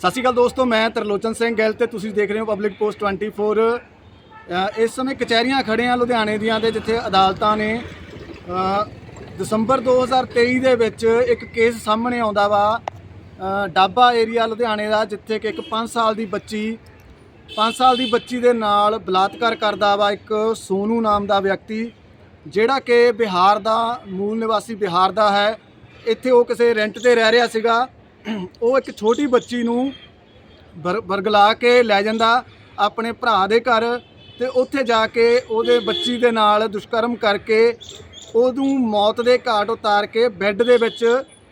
ਸਤਿ ਸ਼੍ਰੀ ਅਕਾਲ ਦੋਸਤੋ ਮੈਂ ਤਰਲੋਚਨ ਸਿੰਘ ਗਿੱਲ ਤੇ ਤੁਸੀਂ ਦੇਖ ਰਹੇ ਹੋ ਪਬਲਿਕ ਪੋਸਟ 24 ਅ, ਇਸ ਸਮੇਂ ਕਚਹਿਰੀਆਂ ਖੜੇ ਆ ਲੁਧਿਆਣੇ ਦੀਆਂ ਤੇ ਜਿੱਥੇ ਅਦਾਲਤਾਂ ਨੇ ਅ, ਦਸੰਬਰ 2023 ਦੇ ਵਿੱਚ ਇੱਕ ਕੇਸ ਸਾਹਮਣੇ ਆਉਂਦਾ ਵਾ ਡਾਬਾ ਏਰੀਆ ਲੁਧਿਆਣੇ ਦਾ ਜਿੱਥੇ ਕਿ ਇੱਕ 5 ਸਾਲ ਦੀ ਬੱਚੀ 5 ਸਾਲ ਦੀ ਬੱਚੀ ਦੇ ਨਾਲ ਬਲਾਤਕਾਰ ਕਰਦਾ ਵਾ ਇੱਕ ਸੋਨੂ ਨਾਮ ਦਾ ਵਿਅਕਤੀ ਜਿਹੜਾ ਕਿ ਬਿਹਾਰ ਦਾ ਮੂਲ ਨਿਵਾਸੀ ਬਿਹਾਰ ਦਾ ਹੈ। ਇੱਥੇ ਉਹ ਕਿਸੇ ਰੈਂਟ ਤੇ ਰਹਿ ਰਿਹਾ ਸੀਗਾ। ਉਹ ਇੱਕ ਛੋਟੀ ਬੱਚੀ ਨੂੰ ਬਰ- ਬਰਗਲਾ ਕੇ ਲੈ ਜਾਂਦਾ ਆਪਣੇ ਭਰਾ ਦੇ ਘਰ ਤੇ ਉੱਥੇ ਜਾ ਕੇ ਉਹਦੇ ਬੱਚੀ ਦੇ ਨਾਲ ਦੁਸ਼ਕਰਮ ਕਰਕੇ ਉਹਨੂੰ ਮੌਤ ਦੇ ਘਾਟ ਉਤਾਰ ਕੇ ਬੈੱਡ ਦੇ ਵਿੱਚ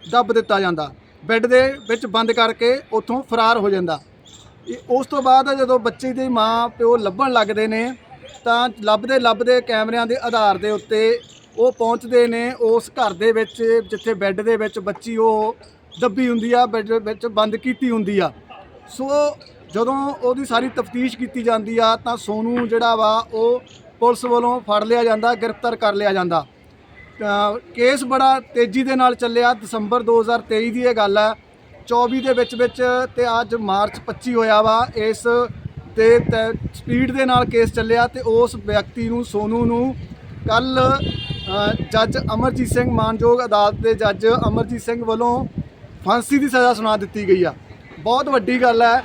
ਦੱਬ ਦਿੱਤਾ ਜਾਂਦਾ। ਬੈੱਡ ਦੇ ਵਿੱਚ ਬੰਦ ਕਰਕੇ ਉੱਥੋਂ ਫਰਾਰ ਹੋ ਜਾਂਦਾ। ਉਸ ਤੋਂ ਬਾਅਦ ਜਦੋਂ ਬੱਚੀ ਦੀ ਮਾਂ ਪਿਓ ਲੱਭਣ ਲੱਗਦੇ ਨੇ ਤਾਂ ਲੱਭਦੇ ਲੱਭਦੇ ਕੈਮਰਿਆਂ ਦੇ ਆਧਾਰ ਦੇ ਉੱਤੇ ਉਹ ਪਹੁੰਚਦੇ ਨੇ ਉਸ ਘਰ ਦੇ ਵਿੱਚ ਜਿੱਥੇ ਬੈੱਡ ਦੇ ਵਿੱਚ ਬੱਚੀ ਉਹ ਦੱਬੀ ਹੁੰਦੀ ਆ ਬੈੱਡ ਵਿੱਚ ਬੰਦ ਕੀਤੀ ਹੁੰਦੀ ਆ। ਸੋ ਜਦੋਂ ਉਹਦੀ ਸਾਰੀ ਤਫਤੀਸ਼ ਕੀਤੀ ਜਾਂਦੀ ਆ, ਤਾਂ ਸੋਨੂ ਜਿਹੜਾ ਵਾ, ਉਹ ਪੁਲਿਸ ਵੱਲੋਂ ਫੜ ਲਿਆ ਜਾਂਦਾ, ਗ੍ਰਿਫਤਾਰ ਕਰ ਲਿਆ ਜਾਂਦਾ। ਕੇਸ ਬੜਾ ਤੇਜ਼ੀ ਦੇ ਨਾਲ ਚੱਲਿਆ, ਦਸੰਬਰ 2023 ਦੀ ਇਹ ਗੱਲ ਹੈ 24 ਦੇ ਵਿੱਚ ਵਿੱਚ ਤੇ ਅੱਜ ਮਾਰਚ 25 ਹੋਇਆ ਵਾ, ਇਸ ਤੇ ਸਪੀਡ ਦੇ ਨਾਲ ਕੇਸ ਚੱਲਿਆ ਤੇ ਉਸ ਵਿਅਕਤੀ ਨੂੰ, ਸੋਨੂ ਨੂੰ ਕੱਲ ਜੱਜ ਅਮਰਜੀਤ ਸਿੰਘ ਮਾਨਯੋਗ ਅਦਾਲਤ ਦੇ ਜੱਜ ਅਮਰਜੀਤ ਸਿੰਘ ਵੱਲੋਂ ਫਾਂਸੀ ਦੀ ਸਜ਼ਾ ਸੁਣਾ ਦਿੱਤੀ ਗਈ ਆ। ਬਹੁਤ ਵੱਡੀ ਗੱਲ ਹੈ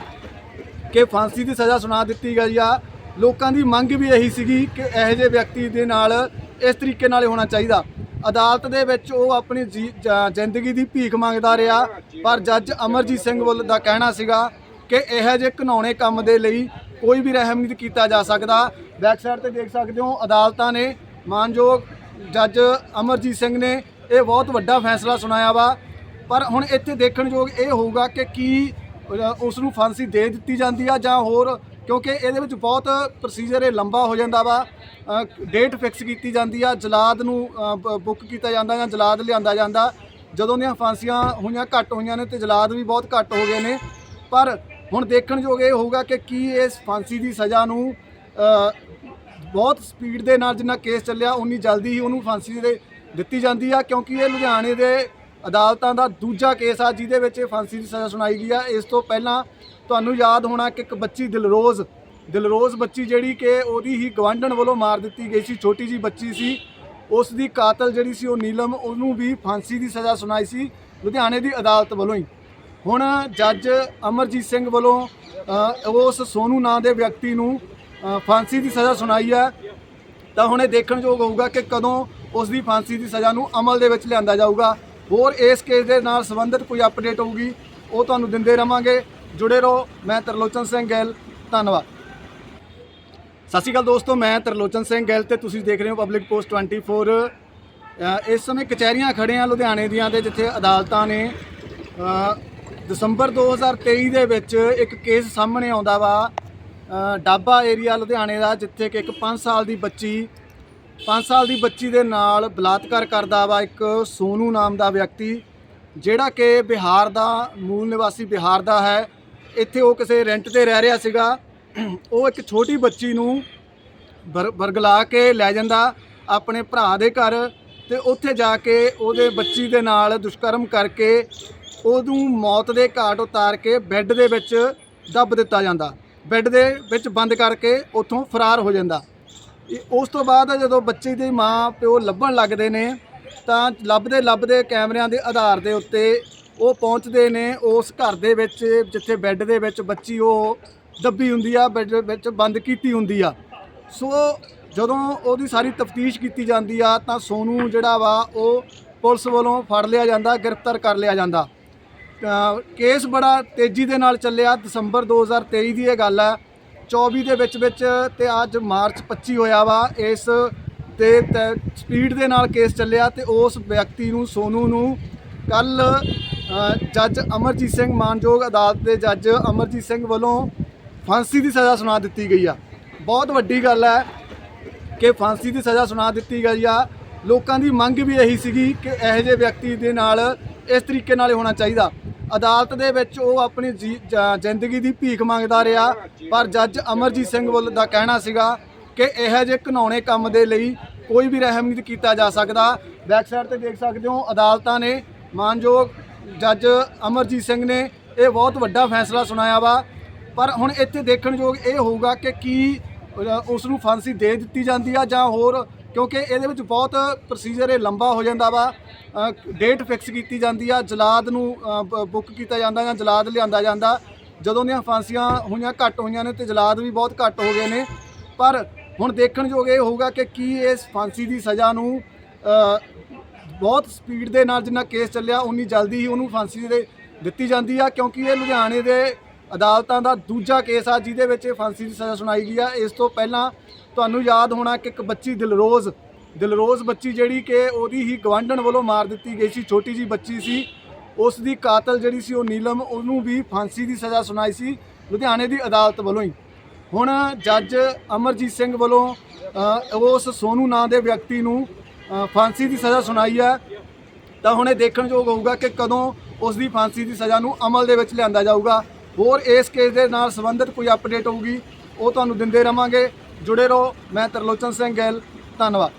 ਕਿ ਫਾਂਸੀ ਦੀ ਸਜ਼ਾ ਸੁਣਾ ਦਿੱਤੀ ਗਈ ਆ। ਲੋਕਾਂ ਦੀ ਮੰਗ ਵੀ ਇਹੀ ਸੀਗੀ ਕਿ ਇਹੋ ਜਿਹੇ ਵਿਅਕਤੀ ਦੇ ਨਾਲ ਇਸ ਤਰੀਕੇ ਨਾਲ ਹੋਣਾ ਚਾਹੀਦਾ। ਅਦਾਲਤ ਦੇ ਵਿੱਚ ਉਹ ਆਪਣੀ ਜੀ- ਜ਼ਿੰਦਗੀ ਦੀ ਭੀਖ ਮੰਗਦਾ ਰਿਹਾ। ਪਰ ਜੱਜ ਅਮਰਜੀਤ ਸਿੰਘ ਵੱਲ ਦਾ ਕਹਿਣਾ ਸੀਗਾ ਕਿ ਇਹੋ ਜਿਹੇ ਘਿਨਾਉਣੇ ਕੰਮ ਦੇ ਲਈ ਕੋਈ ਵੀ ਰਹਿਮ ਨਹੀਂ ਕੀਤਾ ਜਾ ਸਕਦਾ। ਬੈਕ ਸਾਈਡ ਤੇ ਦੇਖ ਸਕਦੇ ਹੋ, ਅਦਾਲਤਾਂ ਨੇ ਮਾਨਯੋਗ ਜੱਜ ਅਮਰਜੀਤ ਸਿੰਘ ਨੇ ਇਹ ਬਹੁਤ ਵੱਡਾ ਫੈਸਲਾ ਸੁਣਾਇਆ ਵਾ। ਪਰ ਹੁਣ ਇੱਥੇ ਦੇਖਣਯੋਗ ਇਹ ਹੋਊਗਾ ਕਿ ਕੀ ਉਸ ਨੂੰ ਫਾਂਸੀ ਦੇ ਦਿੱਤੀ ਜਾਂਦੀ ਆ ਜਾਂ ਹੋਰ, ਕਿਉਂਕਿ ਇਹਦੇ ਵਿੱਚ ਬਹੁਤ ਪ੍ਰੋਸੀਜਰ ਇਹ ਲੰਬਾ ਹੋ ਜਾਂਦਾ ਵਾ। ਡੇਟ ਫਿਕਸ ਕੀਤੀ ਜਾਂਦੀ ਆ, ਜਲਾਦ ਨੂੰ ਬੁੱਕ ਕੀਤਾ ਜਾਂਦਾ ਜਾਂ ਜਲਾਦ ਲਿਆਂਦਾ ਜਾਂਦਾ। ਜਦੋਂ ਦੀਆਂ ਫਾਂਸੀਆਂ ਹੋਈਆਂ ਘੱਟ ਹੋਈਆਂ ਨੇ ਤੇ ਜਲਾਦ ਵੀ ਬਹੁਤ ਘੱਟ ਹੋ ਗਏ ਨੇ। ਪਰ ਹੁਣ ਦੇਖਣਯੋਗ ਇਹ ਹੋਊਗਾ ਕਿ ਕੀ ਇਸ ਫਾਂਸੀ ਦੀ ਸਜ਼ਾ ਨੂੰ ਬਹੁਤ ਸਪੀਡ ਦੇ ਨਾਲ ਜਿੰਨਾ ਕੇਸ ਚੱਲਿਆ, ਉਨੀ ਜਲਦੀ ਹੀ ਉਹਨੂੰ ਫਾਂਸੀ ਦੇ ਦਿੱਤੀ ਜਾਂਦੀ ਆ, ਕਿਉਂਕਿ ਇਹ ਲੁਧਿਆਣੇ ਦੇ ਅਦਾਲਤਾਂ ਦਾ ਦੂਜਾ ਕੇਸ ਆ, ਜਿਹਦੇ ਵਿੱਚ ਇਹ ਫਾਂਸੀ ਦੀ ਸਜ਼ਾ ਸੁਣਾਈ ਗਈ ਆ। ਇਸ ਤੋਂ ਪਹਿਲਾਂ ਤੁਹਾਨੂੰ ਯਾਦ ਹੋਣਾ ਕਿ ਇੱਕ ਬੱਚੀ ਦਿਲਰੋਜ਼ ਦਿਲਰੋਜ਼ ਬੱਚੀ ਜਿਹੜੀ ਕਿ ਉਹਦੀ ਹੀ ਗਵਾਂਢਣ ਵੱਲੋਂ ਮਾਰ ਦਿੱਤੀ ਗਈ ਸੀ, ਛੋਟੀ ਜੀ ਬੱਚੀ ਸੀ। ਉਸ ਦੀ ਕਾਤਲ ਜਿਹੜੀ ਸੀ ਉਹ ਨੀਲਮ, ਉਹਨੂੰ ਵੀ ਫਾਂਸੀ ਦੀ ਸਜ਼ਾ ਸੁਣਾਈ ਸੀ, ਲੁਧਿਆਣੇ ਦੀ ਅਦਾਲਤ ਵੱਲੋਂ ਹੀ। ਹੁਣ ਜੱਜ ਅਮਰਜੀਤ ਸਿੰਘ ਵੱਲੋਂ ਉਸ ਸੋਨੂ ਨਾਂ ਦੇ ਵਿਅਕਤੀ ਨੂੰ ਫਾਂਸੀ ਦੀ ਸਜ਼ਾ ਸੁਣਾਈ ਹੈ ਤਾਂ ਹੁਣ ਇਹ ਦੇਖਣਯੋਗ ਹੋਊਗਾ ਕਿ ਕਦੋਂ ਉਸ ਦੀ ਫਾਂਸੀ ਦੀ ਸਜ਼ਾ ਨੂੰ ਅਮਲ ਦੇ ਵਿੱਚ ਲਿਆਂਦਾ ਜਾਊਗਾ। ਹੋਰ ਇਸ ਕੇਸ ਦੇ ਨਾਲ ਸੰਬੰਧਿਤ ਕੋਈ ਅਪਡੇਟ ਹੋਊਗੀ ਉਹ ਤੁਹਾਨੂੰ ਦਿੰਦੇ ਰਵਾਂਗੇ। ਜੁੜੇ ਰਹੋ ਮੈਂ ਤਰਲੋਚਨ ਸਿੰਘ ਗੈਲ ਧੰਨਵਾਦ। ਸਤਿ ਸ਼੍ਰੀ ਅਕਾਲ ਦੋਸਤੋ ਮੈਂ ਤਰਲੋਚਨ ਸਿੰਘ ਗਿੱਲ ਤੇ ਤੁਸੀਂ ਦੇਖ ਰਹੇ ਹੋ ਪਬਲਿਕ ਪੋਸਟ 24 ਅ, ਇਸ ਸਮੇਂ ਕਚਹਿਰੀਆਂ ਖੜੇ ਆ ਲੁਧਿਆਣੇ ਦੀਆਂ ਤੇ ਜਿੱਥੇ ਅਦਾਲਤਾਂ ਨੇ ਅ, ਦਸੰਬਰ 2023 ਦੇ ਵਿੱਚ ਇੱਕ ਕੇਸ ਸਾਹਮਣੇ ਆਉਂਦਾ ਵਾ। ਡਾਬਾ ਏਰੀਆ ਲੁਧਿਆਣੇ ਦਾ ਜਿੱਥੇ ਕਿ ਇੱਕ 5 ਸਾਲ ਦੀ ਬੱਚੀ 5 ਸਾਲ ਦੀ ਬੱਚੀ ਦੇ ਨਾਲ ਬਲਾਤਕਾਰ ਕਰਦਾ ਵਾ ਇੱਕ ਸੋਨੂ ਨਾਮ ਦਾ ਵਿਅਕਤੀ, ਜਿਹੜਾ ਕਿ ਬਿਹਾਰ ਦਾ, ਮੂਲ ਨਿਵਾਸੀ ਬਿਹਾਰ ਦਾ ਹੈ। ਇੱਥੇ ਉਹ ਕਿਸੇ ਰੈਂਟ ਤੇ ਰਹਿ ਰਿਹਾ ਸੀਗਾ। ਉਹ ਇੱਕ ਛੋਟੀ ਬੱਚੀ ਨੂੰ ਬਰ- ਬਰਗਲਾ ਕੇ ਲੈ ਜਾਂਦਾ ਆਪਣੇ ਭਰਾ ਦੇ ਘਰ ਤੇ ਉੱਥੇ ਜਾ ਕੇ ਉਹਦੇ ਬੱਚੀ ਦੇ ਨਾਲ ਦੁਸ਼ਕਰਮ ਕਰਕੇ ਉਹਨੂੰ ਮੌਤ ਦੇ ਘਾਟ ਉਤਾਰ ਕੇ ਬੈੱਡ ਦੇ ਵਿੱਚ ਦੱਬ ਦਿੱਤਾ ਜਾਂਦਾ। ਬੈੱਡ ਦੇ ਵਿੱਚ ਬੰਦ ਕਰਕੇ ਉੱਥੋਂ ਫਰਾਰ ਹੋ ਜਾਂਦਾ। ਇਹ- ਉਸ ਤੋਂ ਬਾਅਦ ਜਦੋਂ ਬੱਚੇ ਦੇ ਮਾਂ ਪਿਓ ਲੱਭਣ ਲੱਗਦੇ ਨੇ, ਤਾਂ ਲੱਭਦੇ ਲੱਭਦੇ ਕੈਮਰਿਆਂ ਦੇ ਆਧਾਰ ਦੇ ਉੱਤੇ ਉਹ ਪਹੁੰਚਦੇ ਨੇ, ਉਸ ਘਰ ਦੇ ਵਿੱਚ, ਜਿੱਥੇ ਬੈੱਡ ਦੇ ਵਿੱਚ ਬੱਚੀ ਉਹ ਦੱਬੀ ਹੁੰਦੀ ਆ, ਬੈੱਡ ਵਿੱਚ ਬੰਦ ਕੀਤੀ ਹੁੰਦੀ ਆ। ਸੋ ਜਦੋਂ ਉਹਦੀ ਸਾਰੀ ਤਫਤੀਸ਼ ਕੀਤੀ ਜਾਂਦੀ ਆ, ਤਾਂ ਸੋਨੂ ਜਿਹੜਾ ਵਾ ਉਹ ਪੁਲਿਸ ਵੱਲੋਂ ਫੜ ਲਿਆ ਜਾਂਦਾ, ਗ੍ਰਿਫਤਾਰ ਕਰ ਲਿਆ ਜਾਂਦਾ। ਕੇਸ ਬੜਾ ਤੇਜ਼ੀ ਦੇ ਨਾਲ ਚੱਲਿਆ, ਦਸੰਬਰ 2023 ਦੀ ਇਹ ਗੱਲ ਹੈ 24 ਦੇ ਵਿੱਚ ਵਿੱਚ ਤੇ ਅੱਜ ਮਾਰਚ 25 ਹੋਇਆ ਵਾ, ਇਸ ਤੇ ਸਪੀਡ ਦੇ ਨਾਲ ਕੇਸ ਚੱਲਿਆ ਤੇ ਉਸ ਵਿਅਕਤੀ ਨੂੰ, ਸੋਨੂ ਨੂੰ ਕੱਲ ਜੱਜ ਅਮਰਜੀਤ ਸਿੰਘ ਮਾਨਯੋਗ ਅਦਾਲਤ ਦੇ ਜੱਜ ਅਮਰਜੀਤ ਸਿੰਘ ਵੱਲੋਂ ਫਾਂਸੀ ਦੀ ਸਜ਼ਾ ਸੁਣਾ ਦਿੱਤੀ ਗਈ ਆ। ਬਹੁਤ ਵੱਡੀ ਗੱਲ ਹੈ ਕਿ ਫਾਂਸੀ ਦੀ ਸਜ਼ਾ ਸੁਣਾ ਦਿੱਤੀ ਗਈ ਆ। ਲੋਕਾਂ ਦੀ ਮੰਗ ਵੀ ਇਹੀ ਸੀਗੀ ਕਿ ਇਹੋ ਜਿਹੇ ਵਿਅਕਤੀ ਦੇ ਨਾਲ ਇਸ ਤਰੀਕੇ ਨਾਲ ਹੋਣਾ ਚਾਹੀਦਾ। ਅਦਾਲਤ ਦੇ ਵਿੱਚ ਉਹ ਆਪਣੀ ਜੀ- ਜ਼ਿੰਦਗੀ ਦੀ ਭੀਖ ਮੰਗਦਾ ਰਿਹਾ। ਪਰ ਜੱਜ ਅਮਰਜੀਤ ਸਿੰਘ ਵੱਲ ਦਾ ਕਹਿਣਾ ਸੀਗਾ ਕਿ ਇਹੋ ਜਿਹੇ ਘਿਨਾਉਣੇ ਕੰਮ ਦੇ ਲਈ ਕੋਈ ਵੀ ਰਹਿਮ ਨਹੀਂ ਕੀਤਾ ਜਾ ਸਕਦਾ। ਬੈਕ ਸਾਈਡ ਤੇ ਦੇਖ ਸਕਦੇ ਹੋ, ਅਦਾਲਤਾਂ ਨੇ ਮਾਨਯੋਗ ਜੱਜ ਅਮਰਜੀਤ ਸਿੰਘ ਨੇ ਇਹ ਬਹੁਤ ਵੱਡਾ ਫੈਸਲਾ ਸੁਣਾਇਆ ਵਾ। ਪਰ ਹੁਣ ਇੱਥੇ ਦੇਖਣਯੋਗ ਇਹ ਹੋਊਗਾ ਕਿ ਕੀ ਉਸ ਨੂੰ ਫਾਂਸੀ ਦੇ ਦਿੱਤੀ ਜਾਂਦੀ ਆ ਜਾਂ ਹੋਰ, ਕਿਉਂਕਿ ਇਹਦੇ ਵਿੱਚ ਬਹੁਤ ਪ੍ਰੋਸੀਜਰ ਇਹ ਲੰਬਾ ਹੋ ਜਾਂਦਾ ਵਾ। ਡੇਟ ਫਿਕਸ ਕੀਤੀ ਜਾਂਦੀ ਆ, ਜਲਾਦ ਨੂੰ ਬੁੱਕ ਕੀਤਾ ਜਾਂਦਾ ਜਾਂ ਜਲਾਦ ਲਿਆਂਦਾ ਜਾਂਦਾ। ਜਦੋਂ ਦੀਆਂ ਫਾਂਸੀਆਂ ਹੋਈਆਂ, ਘੱਟ ਹੋਈਆਂ ਨੇ ਤੇ ਜਲਾਦ ਵੀ ਬਹੁਤ ਘੱਟ ਹੋ ਗਏ ਨੇ। ਪਰ ਹੁਣ ਦੇਖਣਯੋਗ ਇਹ ਹੋਊਗਾ ਕਿ ਕੀ ਇਸ ਫਾਂਸੀ ਦੀ ਸਜ਼ਾ ਨੂੰ ਬਹੁਤ ਸਪੀਡ ਦੇ ਨਾਲ ਜਿੰਨਾ ਕੇਸ ਚੱਲਿਆ, ਉਨੀ ਜਲਦੀ ਹੀ ਉਹਨੂੰ ਫਾਂਸੀ ਦੇ ਦਿੱਤੀ ਜਾਂਦੀ ਆ, ਕਿਉਂਕਿ ਇਹ ਲੁਧਿਆਣੇ ਦੇ ਅਦਾਲਤਾਂ ਦਾ ਦੂਜਾ ਕੇਸ ਆ, ਜਿਹਦੇ ਵਿੱਚ ਇਹ ਫਾਂਸੀ ਦੀ ਸਜ਼ਾ ਸੁਣਾਈ ਗਈ ਆ। ਇਸ ਤੋਂ ਪਹਿਲਾਂ ਤੁਹਾਨੂੰ ਯਾਦ ਹੋਣਾ ਕਿ ਇੱਕ ਬੱਚੀ ਦਿਲਰੋਜ਼ ਦਿਲਰੋਜ਼ ਬੱਚੀ ਜਿਹੜੀ ਕਿ ਉਹਦੀ ਹੀ ਗਵਾਂਢਣ ਵੱਲੋਂ ਮਾਰ ਦਿੱਤੀ ਗਈ ਸੀ, ਛੋਟੀ ਜੀ ਬੱਚੀ ਸੀ। ਉਸ ਦੀ ਕਾਤਲ ਜਿਹੜੀ ਸੀ ਉਹ ਨੀਲਮ, ਉਹਨੂੰ ਵੀ ਫਾਂਸੀ ਦੀ ਸਜ਼ਾ ਸੁਣਾਈ ਸੀ, ਲੁਧਿਆਣੇ ਦੀ ਅਦਾਲਤ ਵੱਲੋਂ ਹੀ। ਹੁਣ ਜੱਜ ਅਮਰਜੀਤ ਸਿੰਘ ਵੱਲੋਂ ਉਸ ਸੋਨੂ ਨਾਂ ਦੇ ਵਿਅਕਤੀ ਨੂੰ ਫਾਂਸੀ ਦੀ ਸਜ਼ਾ ਸੁਣਾਈ ਹੈ। ਤਾਂ ਹੁਣ ਇਹ ਦੇਖਣਯੋਗ ਹੋਊਗਾ ਕਿ ਕਦੋਂ ਉਸ ਦੀ ਫਾਂਸੀ ਦੀ ਸਜ਼ਾ ਨੂੰ ਅਮਲ ਦੇ ਵਿੱਚ ਲਿਆਂਦਾ ਜਾਊਗਾ। ਹੋਰ ਇਸ ਕੇਸ ਦੇ ਨਾਲ ਸੰਬੰਧਿਤ ਕੋਈ ਅਪਡੇਟ ਹੋਊਗੀ, ਉਹ ਤੁਹਾਨੂੰ ਦਿੰਦੇ ਰਵਾਂਗੇ। ਜੁੜੇ ਰਹੋ, ਮੈਂ ਤਰਲੋਚਨ ਸਿੰਘ ਗੈਲ, ਧੰਨਵਾਦ।